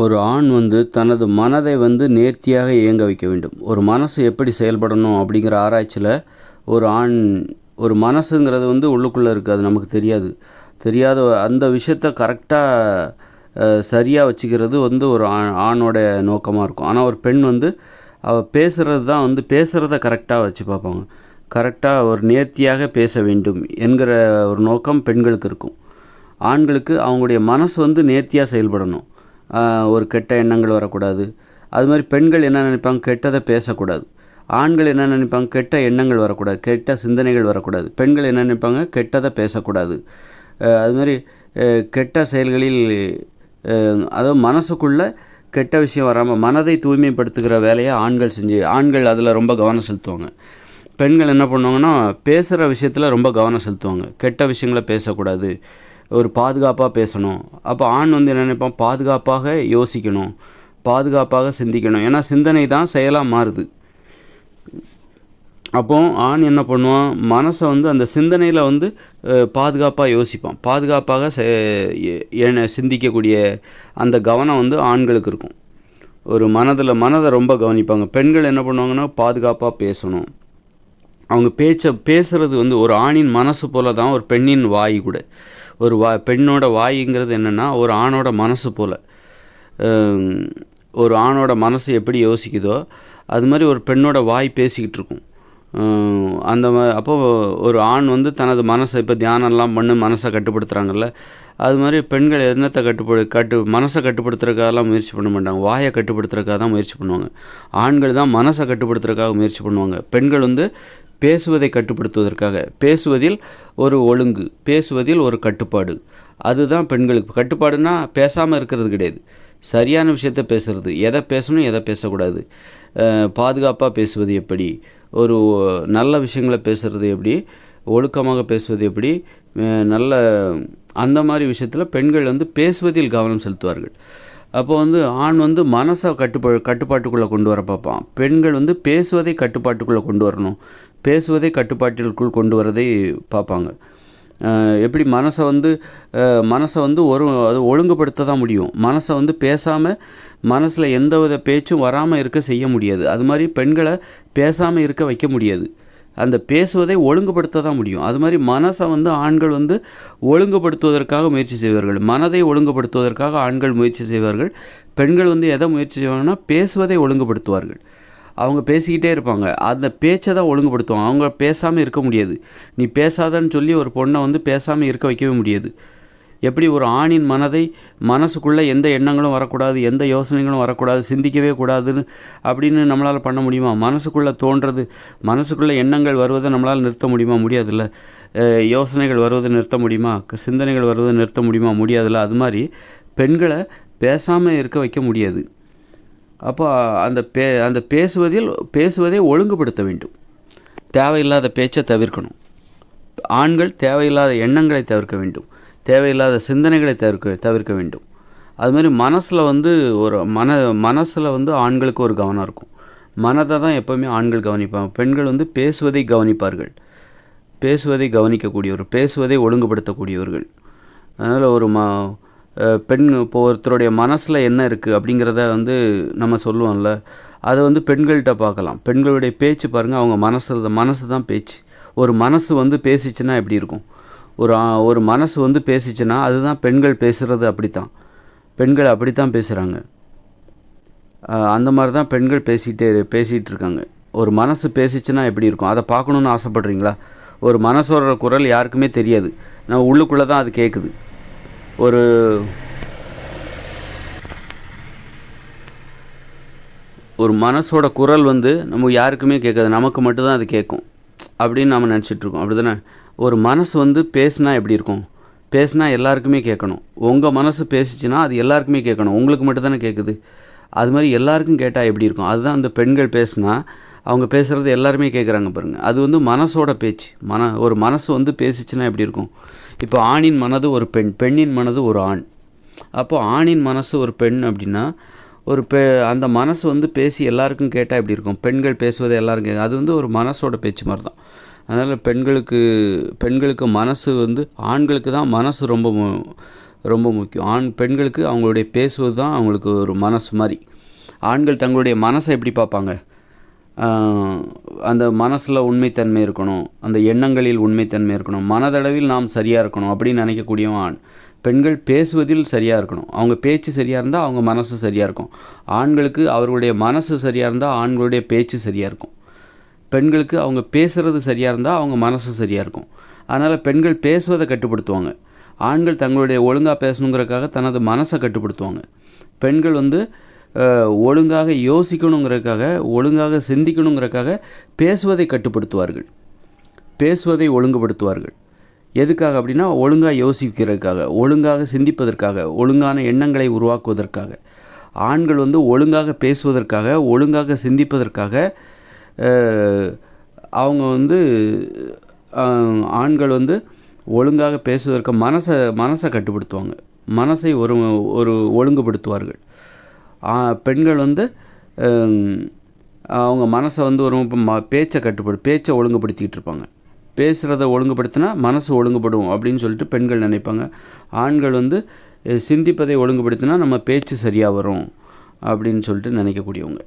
ஒரு ஆண் வந்து தனது மனதை வந்து நேர்த்தியாக இயங்க வைக்க வேண்டும். ஒரு மனசு எப்படி செயல்படணும் அப்படிங்கிற ஆராய்ச்சியில் ஒரு ஆண் ஒரு மனசுங்கிறது வந்து உள்ளுக்குள்ளே இருக்குது அது நமக்கு தெரியாது. தெரியாத அந்த விஷயத்த கரெக்டாக சரியாக வச்சுக்கிறது வந்து ஒரு ஆ ஆணோட நோக்கமாக இருக்கும். ஆனால் ஒரு பெண் வந்து அவள் பேசுகிறது தான் வந்து பேசுகிறத கரெக்டாக வச்சு பார்ப்பாங்க. கரெக்டாக ஒரு நேர்த்தியாக பேச வேண்டும் என்கிற ஒரு நோக்கம் பெண்களுக்கு இருக்கும். ஆண்களுக்கு அவங்களுடைய மனசு வந்து நேர்த்தியாக செயல்படணும். ஒரு கெட்ட எண்ணங்கள் வரக்கூடாது. அது மாதிரி பெண்கள் என்ன நினைப்பாங்க? கெட்டதை பேசக்கூடாது. ஆண்கள் என்ன நினைப்பாங்க? கெட்ட எண்ணங்கள் வரக்கூடாது. கெட்ட சிந்தனைகள் வரக்கூடாது. பெண்கள் என்ன நினைப்பாங்க? கெட்டதை பேசக்கூடாது. அது மாதிரி கெட்ட செயல்களில் அதாவது மனசுக்குள்ளே கெட்ட விஷயம் வராமல் மனதை தூய்மைப்படுத்துகிற வேலையை ஆண்கள் செஞ்சு ஆண்கள் அதில் ரொம்ப கவனம் செலுத்துவாங்க. பெண்கள் என்ன பண்ணுவாங்கன்னா பேசுகிற விஷயத்தில் ரொம்ப கவனம் செலுத்துவாங்க. கெட்ட விஷயங்களை பேசக்கூடாது. ஒரு பாதுகாப்பாக பேசணும். அப்போ ஆண் வந்து என்ன நினைப்பான்? பாதுகாப்பாக யோசிக்கணும். பாதுகாப்பாக சிந்திக்கணும். ஏன்னா சிந்தனை தான் செயலாக மாறுது. அப்போ ஆண் என்ன பண்ணுவான்? மனசை வந்து அந்த சிந்தனையில் வந்து பாதுகாப்பாக யோசிப்பான். பாதுகாப்பாக செ சிந்திக்கக்கூடிய அந்த கவனம் வந்து ஆண்களுக்கு இருக்கும். ஒரு மனதில் மனதை ரொம்ப கவனிப்பாங்க. பெண்கள் என்ன பண்ணுவாங்கன்னா பாதுகாப்பாக பேசணும். அவங்க பேச்சை பேசுகிறது வந்து ஒரு ஆணின் மனசு போல தான் ஒரு பெண்ணின் வாய் கூட. ஒரு வா பெண்ணோட வாய்ங்கிறது என்னென்னா ஒரு ஆணோட மனசு போல். ஒரு ஆணோட மனசு எப்படி யோசிக்குதோ அது மாதிரி ஒரு பெண்ணோட வாய் பேசிக்கிட்டு இருக்கும். அந்த அப்போது ஒரு ஆண் வந்து தனது மனசை இப்போ தியானம்லாம் பண்ணி மனசை கட்டுப்படுத்துகிறாங்கல்ல அது மாதிரி பெண்கள் என்னத்தை கட்டுப்படு கட்டு மனசை கட்டுப்படுத்துறதுக்காகலாம் முயற்சி பண்ண மாட்டாங்க. வாயை கட்டுப்படுத்துறதுக்காக தான் முயற்சி பண்ணுவாங்க. ஆண்கள் தான் மனசை கட்டுப்படுத்துறதுக்காக முயற்சி பண்ணுவாங்க. பெண்கள் வந்து பேசுவதை கட்டுப்படுத்துவதற்காக. பேசுவதில் ஒரு ஒழுங்கு பேசுவதில் ஒரு கட்டுப்பாடு. அதுதான் பெண்களுக்கு. கட்டுப்பாடுனா பேசாமல் இருக்கிறது கிடையாது. சரியான விஷயத்த பேசுறது. எதை பேசணும் எதை பேசக்கூடாது. பாதுகாப்பாக பேசுவது எப்படி? ஒரு நல்ல விஷயங்களை பேசுறது எப்படி? ஒழுக்கமாக பேசுவது எப்படி? நல்ல அந்த மாதிரி விஷயத்தில் பெண்கள் வந்து பேசுவதில் கவனம் செலுத்துவார்கள். அப்போ வந்து ஆண் வந்து மனசை கட்டுப்பா கட்டுப்பாட்டுக்குள்ளே கொண்டு வர பார்ப்பான். பெண்கள் வந்து பேசுவதை கட்டுப்பாட்டுக்குள்ளே கொண்டு வரணும். பேசுவதை கட்டுப்பாட்டிற்குள் கொண்டு வரதை பார்ப்பாங்க. எப்படி மனசை வந்து மனசை வந்து ஒரு அது ஒழுங்குபடுத்த தான் முடியும். மனசை வந்து பேசாமல் மனசில் எந்த வித பேச்சும் வராமல் இருக்க செய்ய முடியாது. அது மாதிரி பெண்களை பேசாமல் இருக்க வைக்க முடியாது. அந்த பேசுவதை ஒழுங்குபடுத்த தான் முடியும். அது மாதிரி மனசை வந்து ஆண்கள் வந்து ஒழுங்குபடுத்துவதற்காக முயற்சி செய்வார்கள். மனதை ஒழுங்குபடுத்துவதற்காக ஆண்கள் முயற்சி செய்வார்கள். பெண்கள் வந்து எதை முயற்சி செய்வாங்கன்னா பேசுவதை ஒழுங்குபடுத்துவார்கள். அவங்க பேசிக்கிட்டே இருப்பாங்க. அந்த பேச்சை தான் ஒழுங்குபடுத்துவாங்க. அவங்க பேசாமல் இருக்க முடியாது. நீ பேசாதன்னு சொல்லி ஒரு பொண்ணை வந்து பேசாமல் இருக்க வைக்கவே முடியாது. எப்படி ஒரு ஆணின் மனதை மனசுக்குள்ளே எந்த எண்ணங்களும் வரக்கூடாது எந்த யோசனைகளும் வரக்கூடாது சிந்திக்கவே கூடாதுன்னு அப்படின்னு நம்மளால் பண்ண முடியுமா? மனசுக்குள்ளே தோன்றது மனசுக்குள்ளே எண்ணங்கள் வருவதை நம்மளால் நிறுத்த முடியுமா? முடியாதுல்ல. யோசனைகள் வருவதை நிறுத்த முடியுமா? க- சிந்தனைகள் வருவதை நிறுத்த முடியுமா? முடியாதுல்ல. அது மாதிரி பெண்களை பேசாமல் இருக்க வைக்க முடியாது. அப்போ அந்த பே அந்த பேசுவதில் பேசுவதை ஒழுங்குபடுத்த வேண்டும். தேவையில்லாத பேச்சை தவிர்க்கணும். ஆண்கள் தேவையில்லாத எண்ணங்களை தவிர்க்க வேண்டும். தேவையில்லாத சிந்தனைகளை தவிர்க்க தவிர்க்க வேண்டும். அது மாதிரி மனசில் வந்து ஒரு மன மனசில் வந்து ஆண்களுக்கு ஒரு கவனம் இருக்கும். மனதை தான் எப்போவுமே ஆண்கள் கவனிப்பாங்க. பெண்கள் வந்து பேசுவதை கவனிப்பார்கள். பேசுவதை கவனிக்கக்கூடியவர் பேசுவதை ஒழுங்குபடுத்தக்கூடியவர்கள். அதனால் ஒரு ம பெண் இப்போ ஒருத்தருடைய மனசில் என்ன இருக்குது அப்படிங்கிறத வந்து நம்ம சொல்லுவோம்ல. அதை வந்து பெண்கள்கிட்ட பார்க்கலாம் பெண்களுடைய பேச்சு பாருங்கள் அவங்க மனசு மனசு தான் பேச்சு. ஒரு மனசு வந்து பேசிச்சுன்னா எப்படி இருக்கும்? ஒரு ஒரு மனசு வந்து பேசிச்சுன்னா அதுதான் பெண்கள் பேசுகிறது அப்படித்தான். பெண்கள் அப்படி தான் பேசுகிறாங்க அந்த மாதிரி தான் பெண்கள் பேசிகிட்டே பேசிகிட்டு இருக்காங்க ஒரு மனசு பேசிச்சுன்னா எப்படி இருக்கும்? அதை பார்க்கணுன்னு ஆசைப்பட்றீங்களா? ஒரு மனசோட குரல் யாருக்குமே தெரியாது. நான் உள்ளுக்குள்ளே தான் அது கேட்குது ஒரு ஒரு மனசோட குரல் வந்து நம்ம யாருக்குமே கேட்காது. நமக்கு மட்டும்தான் அது கேட்கும். அப்படின்னு நம்ம நினச்சிட்ருக்கோம் அப்படி தானே ஒரு மனசு வந்து பேசுனா எப்படி இருக்கும்? பேசுனா எல்லாருக்குமே கேட்கணும். உங்கள் மனசு பேசிச்சுன்னா அது எல்லாருக்குமே கேட்கணும். உங்களுக்கு மட்டும் தானே கேட்குது. அது மாதிரி எல்லாருக்கும் கேட்டால் எப்படி இருக்கும்? அதுதான் அந்த பெண்கள் பேசுனா அவங்க பேசுகிறது எல்லாருமே கேட்குறாங்க பாருங்கள் அது வந்து மனசோட பேச்சு. மன ஒரு மனசு வந்து பேசிச்சுன்னா எப்படி இருக்கும்? இப்போ ஆணின் மனது ஒரு பெண் பெண்ணின் மனது ஒரு ஆண். அப்போது ஆணின் மனசு ஒரு பெண் அப்படின்னா ஒரு பெ அந்த மனசு வந்து பேசி எல்லாருக்கும் கேட்டால் எப்படி இருக்கும்? பெண்கள் பேசுவதை எல்லாரும் கேட்க அது வந்து ஒரு மனசோட பேச்சு மாதிரி தான் அதனால் பெண்களுக்கு பெண்களுக்கு மனசு வந்து ஆண்களுக்கு தான் மனசு ரொம்ப மு- ரொம்ப முக்கியம். ஆண் பெண்களுக்கு அவங்களுடைய பேசுவது தான் அவங்களுக்கு ஒரு மனசு மாதிரி. ஆண்கள் தங்களுடைய மனசை எப்படி பார்ப்பாங்க? அந்த மனசில் உண்மைத்தன்மை இருக்கணும் அந்த எண்ணங்களில் உண்மைத்தன்மை இருக்கணும் மனதளவில் நாம் சரியாக இருக்கணும் அப்படின்னு நினைக்கக்கூடியவன் ஆண் பெண்கள் பேசுவதில் சரியாக இருக்கணும். அவங்க பேச்சு சரியாக இருந்தால் அவங்க மனசு சரியாக இருக்கும். ஆண்களுக்கு அவர்களுடைய மனசு சரியாக இருந்தால் ஆண்களுடைய பேச்சு சரியாக இருக்கும். பெண்களுக்கு அவங்க பேசுகிறது சரியாக இருந்தால் அவங்க மனசு சரியாக இருக்கும். அதனால் பெண்கள் பேசுவதை கட்டுப்படுத்துவாங்க. ஆண்கள் தங்களுடைய ஒழுங்காக பேசணுங்கிறதுக்காக தனது மனசை கட்டுப்படுத்துவாங்க. பெண்கள் வந்து ஒழுங்காக யோசிக்கணுங்கிறதுக்காக ஒழுங்காக சிந்திக்கணுங்கிறதுக்காக பேசுவதை கட்டுப்படுத்துவார்கள். பேசுவதை ஒழுங்குபடுத்துவார்கள். எதுக்காக அப்படின்னா ஒழுங்காக யோசிக்கிறதுக்காக ஒழுங்காக சிந்திப்பதற்காக ஒழுங்கான எண்ணங்களை உருவாக்குவதற்காக. ஆண்கள் வந்து ஒழுங்காக பேசுவதற்காக ஒழுங்காக சிந்திப்பதற்காக அவங்க வந்து ஆண்கள் வந்து ஒழுங்காக பேசுவதற்கு மனசை மனசை கட்டுப்படுத்துவாங்க. மனசை ஒரு ஒரு ஒழுங்குபடுத்துவார்கள். பெண்கள் வந்து அவங்க மனசை வந்து ஒரு ம பேச்சை கட்டுப்படு பேச்சை ஒழுங்குபடுத்திக்கிட்டு இருப்பாங்க. பேசுகிறத ஒழுங்குபடுத்தினா மனசு ஒழுங்குபடும் அப்படின்னு சொல்லிட்டு பெண்கள் நினைப்பாங்க. ஆண்கள் வந்து சிந்திப்பதை ஒழுங்குபடுத்தினா நம்ம பேச்சு சரியாக வரும் அப்படின்னு சொல்லிட்டு நினைக்கக்கூடியவங்க.